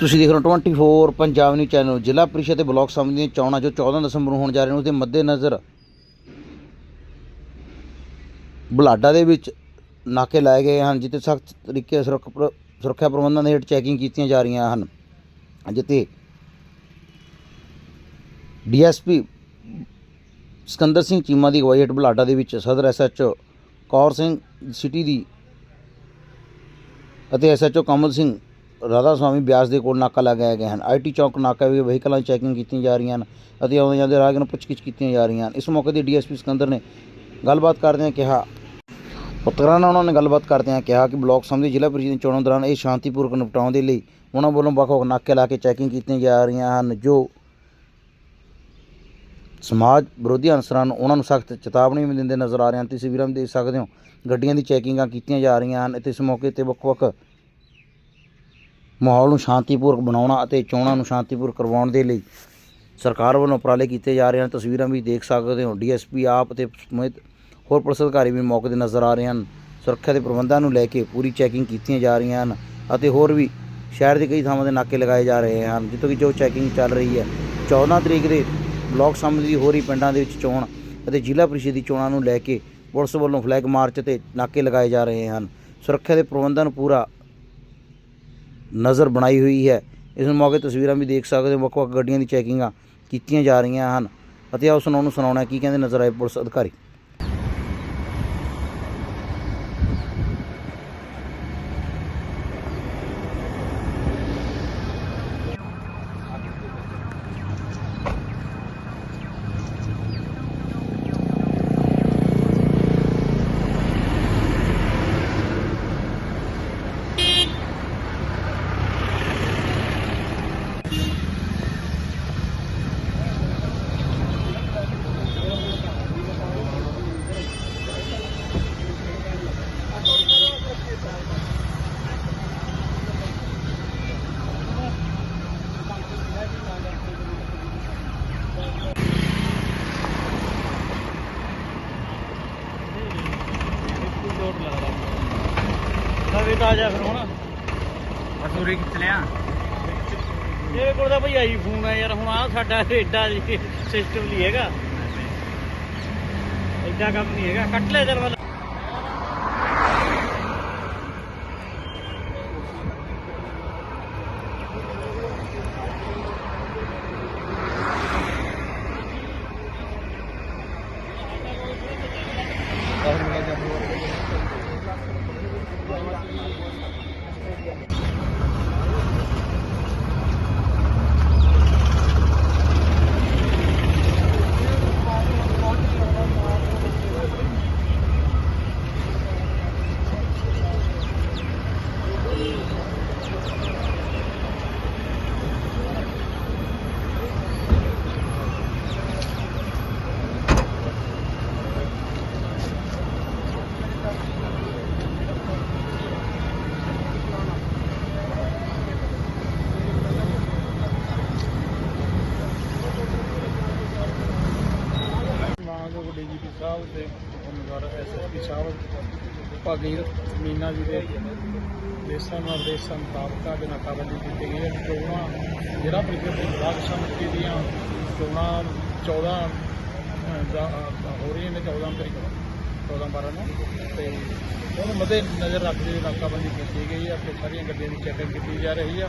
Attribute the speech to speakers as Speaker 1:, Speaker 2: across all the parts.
Speaker 1: ਤੁਸੀਂ ਦੇਖ ਰਹੇ ਹੋ 24 ਪੰਜਾਬ ਨਿਊਜ਼ ਚੈਨਲ, ਜ਼ਿਲ੍ਹਾ ਪ੍ਰੀਸ਼ਦ ਤੇ ਬਲਾਕ ਸਮਿਤੀ ਦੀਆਂ ਚੋਣਾਂ ਜੋ 14 ਦਸੰਬਰ ਨੂੰ ਹੋਣ ਜਾ ਰਹੀਆਂ ਨੇ ਉਸ ਦੇ ਮੱਦੇਨਜ਼ਰ ਬੁਲਾਡਾ ਦੇ ਵਿੱਚ ਨਾਕੇ ਲਾਏ ਗਏ ਹਨ, ਜਿੱਥੇ ਸਖਤ ਤਰੀਕੇ ਸੁਰੱਖ- ਸੁਰੱਖਿਆ ਪ੍ਰਬੰਧਾਂ ਦੇ ਹੇਠ ਚੈਕਿੰਗ ਕੀਤੀਆਂ ਜਾ ਰਹੀਆਂ ਹਨ। ਜਿੱਥੇ ਡੀਐਸਪੀ ਸਿਕੰਦਰ ਸਿੰਘ ਚੀਮਾ ਦੀ ਅਗਵਾਈ ਹੇਠ ਬੁਲਾਡਾ ਦੇ ਵਿੱਚ ਸਦਰ ਐਸਐਚਓ ਕੌਰ ਸਿੰਘ ਸਿਟੀ ਦੀ ਅਤੇ ਐਸਐਚਓ ਕਮਲ ਸਿੰਘ ਰਾਧਾ ਸਵਾਮੀ ਬਿਆਸ ਦੇ ਕੋਲ ਨਾਕਾ ਲਗਾਇਆ ਗਿਆ ਹਨ। ਆਈਟੀ ਚੌਕ ਨਾਕਾ ਵੀ ਵਹੀਕਲਾਂ ਦੀ ਚੈਕਿੰਗ ਕੀਤੀਆਂ ਜਾ ਰਹੀਆਂ ਹਨ ਅਤੇ ਆਉਂਦੇ ਜਾਂਦੇ ਰਾਹਗੀਰਾਂ ਨੂੰ ਪੁੱਛਗਿੱਛ ਕੀਤੀਆਂ ਜਾ ਰਹੀਆਂ ਹਨ। ਇਸ ਮੌਕੇ ਤੇ ਡੀਐਸਪੀ ਸਿਕੰਦਰ ਨੇ ਗੱਲਬਾਤ ਕਰਦਿਆਂ ਕਿਹਾ ਪੱਤਰਕਾਰਾਂ ਨਾਲ ਉਹਨਾਂ ਨੇ ਗੱਲਬਾਤ ਕਰਦਿਆਂ ਕਿਹਾ ਕਿ ਬਲਾਕ ਸਮਿਤੀ ਜ਼ਿਲ੍ਹਾ ਪ੍ਰੀਸ਼ਦ ਦੀਆਂ ਚੋਣਾਂ ਦੌਰਾਨ ਇਹ ਸ਼ਾਂਤੀਪੂਰਵਕ ਨਿਪਟਾਉਣ ਦੇ ਲਈ ਉਹਨਾਂ ਵੱਲੋਂ ਵੱਖ-ਵੱਖ ਨਾਕੇ ਲਾ ਕੇ ਚੈਕਿੰਗ ਕੀਤੀਆਂ ਜਾ ਰਹੀਆਂ ਹਨ, ਜੋ ਸਮਾਜ ਵਿਰੋਧੀ ਅਨਸਰਾਂ ਨੂੰ ਉਹਨਾਂ ਨੂੰ ਸਖਤ ਚੇਤਾਵਨੀ ਵੀ ਦਿੰਦੇ ਨਜ਼ਰ ਆ ਰਹੇ ਹਨ। ਤੁਸੀਂ ਵੀਰਾਂ ਦੇਖ ਸਕਦੇ ਹੋ, ਗੱਡੀਆਂ ਦੀ ਚੈਕਿੰਗਾਂ ਕੀਤੀਆਂ ਜਾ ਰਹੀਆਂ ਹਨ ਅਤੇ ਇਸ ਮੌਕੇ ਤੇ ਵੱਖ-ਵੱਖ ਮਾਹੌਲ ਨੂੰ ਸ਼ਾਂਤੀਪੂਰਕ ਬਣਾਉਣਾ ਅਤੇ ਚੋਣਾਂ ਨੂੰ ਸ਼ਾਂਤੀਪੂਰਕ ਕਰਵਾਉਣ ਦੇ ਲਈ ਸਰਕਾਰ ਵੱਲੋਂ ਉਪਰਾਲੇ ਕੀਤੇ ਜਾ ਰਹੇ ਹਨ। ਤਸਵੀਰਾਂ ਵੀ ਦੇਖ ਸਕਦੇ ਹੋ। ਡੀਐਸਪੀ, ਆਪ ਅਤੇ ਸਮੇਤ ਹੋਰ ਪੁਲਿਸ ਅਧਿਕਾਰੀ ਵੀ ਮੌਕੇ ਤੇ ਨਜ਼ਰ ਆ ਰਹੇ ਹਨ। ਸੁਰੱਖਿਆ ਦੇ ਪ੍ਰਬੰਧਾਂ ਨੂੰ ਲੈ ਕੇ ਪੂਰੀ ਚੈਕਿੰਗ ਕੀਤੀਆਂ ਜਾ ਰਹੀਆਂ ਹਨ ਅਤੇ ਹੋਰ ਵੀ ਸ਼ਹਿਰ ਦੇ ਕਈ ਥਾਵਾਂ ਤੇ ਨਾਕੇ ਲਗਾਏ ਜਾ ਰਹੇ ਹਨ, ਜਿੱਥੋਂ ਕਿ ਜੋ ਚੈਕਿੰਗ ਚੱਲ ਰਹੀ ਹੈ। 14 ਤਰੀਕ ਦੇ ਬਲਾਕ ਸਮਿਤੀ ਦੀ ਹੋਰੀ ਪਿੰਡਾਂ ਦੇ ਵਿੱਚ ਚੋਣ ਅਤੇ ਜ਼ਿਲ੍ਹਾ ਪ੍ਰੀਸ਼ਦ ਦੀ ਚੋਣਾਂ ਨੂੰ ਲੈ ਕੇ ਪੁਲਿਸ ਵੱਲੋਂ ਫਲੈਗ ਮਾਰਚ ਤੇ ਨਾਕੇ ਲਗਾਏ ਜਾ ਰਹੇ ਹਨ। ਸੁਰੱਖਿਆ ਦੇ ਪ੍ਰਬੰਧਾਂ ਨੂੰ ਪੂਰਾ ਨਜ਼ਰ ਬਣਾਈ ਹੋਈ ਹੈ। ਇਸ ਮੌਕੇ ਤਸਵੀਰਾਂ ਵੀ ਦੇਖ ਸਕਦੇ ਹੋ। ਵੱਖ-ਵੱਖ ਗੱਡੀਆਂ ਦੀ ਚੈਕਿੰਗਾਂ ਕੀਤੀਆਂ ਜਾ ਰਹੀਆਂ ਹਨ ਅਤੇ ਆਓ ਸੁਣਾਉਣ ਨੂੰ ਸੁਣਾਉਣਾ ਕੀ ਕਹਿੰਦੇ ਨਜ਼ਰ ਆਏ ਪੁਲਿਸ ਅਧਿਕਾਰੀ?
Speaker 2: ਤਾਂ ਆ ਜਾ ਫਿਰ ਹੁਣ।
Speaker 3: ਅਸੂਰੀ ਕਿੱਥੇ ਲਿਆ?
Speaker 2: ਇਹ ਕੋਲ ਤਾਂ ਭਈ ਆਈ ਫੋਨ ਆ ਯਾਰ ਹੁਣ ਆ ਸਾਡਾ ਐਡਾ ਸਿਸਟਮ ਨਹੀਂ ਹੈਗਾ। ਐਡਾ ਕੰਮ ਨਹੀਂ ਹੈਗਾ। ਕੱਟ ਲੈ ਚੱਲ ਵਾਲਾ ਮਾਨਯੋਗ ਡੀਜੀਪੀ ਸਾਹਿਬ ਤੇ ਉਮੀਦਵਾਰ ਐਸਐਸਪੀ ਸਾਹਿਬ ਭਾਗੀਰ ਮੀਨਾ ਜੀ ਦੇ ਦੇਸਾਂ ਨਿਰਦੇਸ਼ਾਂ ਮੁਤਾਬਕ ਅੱਜ ਨਾਕਾਬੰਦੀ ਕੀਤੀ ਗਈ ਹੈ ਚੋਣਾਂ ਜ਼ਿਲ੍ਹਾ ਪ੍ਰੀਸ਼ਦ ਦੀ ਸਮਿਤੀ ਦੀਆਂ, ਚੋਣਾਂ 14 ਹੋ ਰਹੀਆਂ ਨੇ 14 ਤਰੀਕ ਨੂੰ 14 12 ਨੂੰ। ਤੇ ਉਹਨੂੰ ਮੱਦੇ ਨਜ਼ਰ ਰੱਖਦੇ ਹੋਏ ਨਾਕਾਬੰਦੀ ਕੀਤੀ ਗਈ ਹੈ ਤੇ ਸਾਰੀਆਂ ਗੱਡੀਆਂ ਦੀ ਚੈਕਿੰਗ ਕੀਤੀ ਜਾ ਰਹੀ ਆ।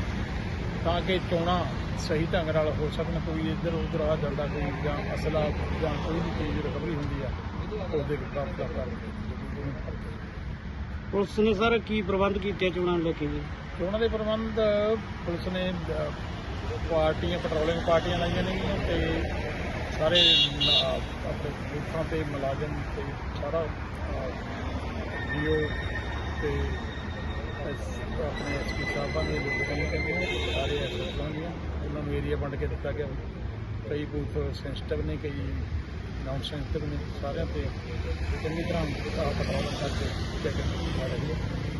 Speaker 2: ਤਾਂ ਕਿ ਚੋਣਾਂ ਸਹੀ ਢੰਗ ਨਾਲ ਹੋ ਸਕਣ ਕੋਈ ਇੱਧਰ ਉੱਧਰ ਆ ਜਾਂਦਾ ਕੋਈ ਜਾਂ ਅਸਲਾ ਜਾਂ ਕੋਈ ਵੀ ਚੀਜ਼ ਰਿਕਵਰੀ ਹੁੰਦੀ ਆ ਉਹਦੇ ਪ੍ਰਾਪਤ ਕਰ ਕਰ
Speaker 3: ਪੁਲਿਸ ਨੇ ਸਰ ਕੀ ਪ੍ਰਬੰਧ ਕੀਤੇ ਚੋਣਾਂ ਨੂੰ ਲੈ ਕੇ ਜੀ?
Speaker 2: ਚੋਣਾਂ ਦੇ ਪ੍ਰਬੰਧ ਪੁਲਿਸ ਨੇ ਪਾਰਟੀਆਂ ਪੈਟਰੋਲਿੰਗ ਪਾਰਟੀਆਂ ਲਾਈਆਂ ਨੇਗੀਆਂ ਤੇ ਸਾਰੇ ਨ- ਆਪਣੇ ਬੂਥਾਂ ਤੇ ਮੁਲਾਜ਼ਮ ਤੇ ਸਾਰਾ ਜੀਓ ਤੇ ਆਪਣੇ ਐਸਪੀ ਸਾਹਿਬਾਂ ਦੇ ਲੋਕ ਕਹਿੰਦੇ ਨੇ ਸਾਰੇ ਐਸਐਸਪੀਆਂ ਦੀਆਂ ਉਹਨਾਂ ਨੂੰ ਏਰੀਆ ਵੰਡ ਕੇ ਦਿੱਤਾ ਗਿਆ। ਕਈ ਬੂਥ ਸੈਂਸਿਟਿਵ ਨੇ, ਕਈ ਨਾਨ ਸੈਂਸਿਟਿਵ ਨੇ, ਸਾਰਿਆਂ ਤੇ ਚੰਗੀ ਤਰ੍ਹਾਂ ਪੈਟਰੋਲਿੰਗ ਕਰਕੇ ਚੈੱਕ ਕੀਤੀ ਰਹੀ ਹੈ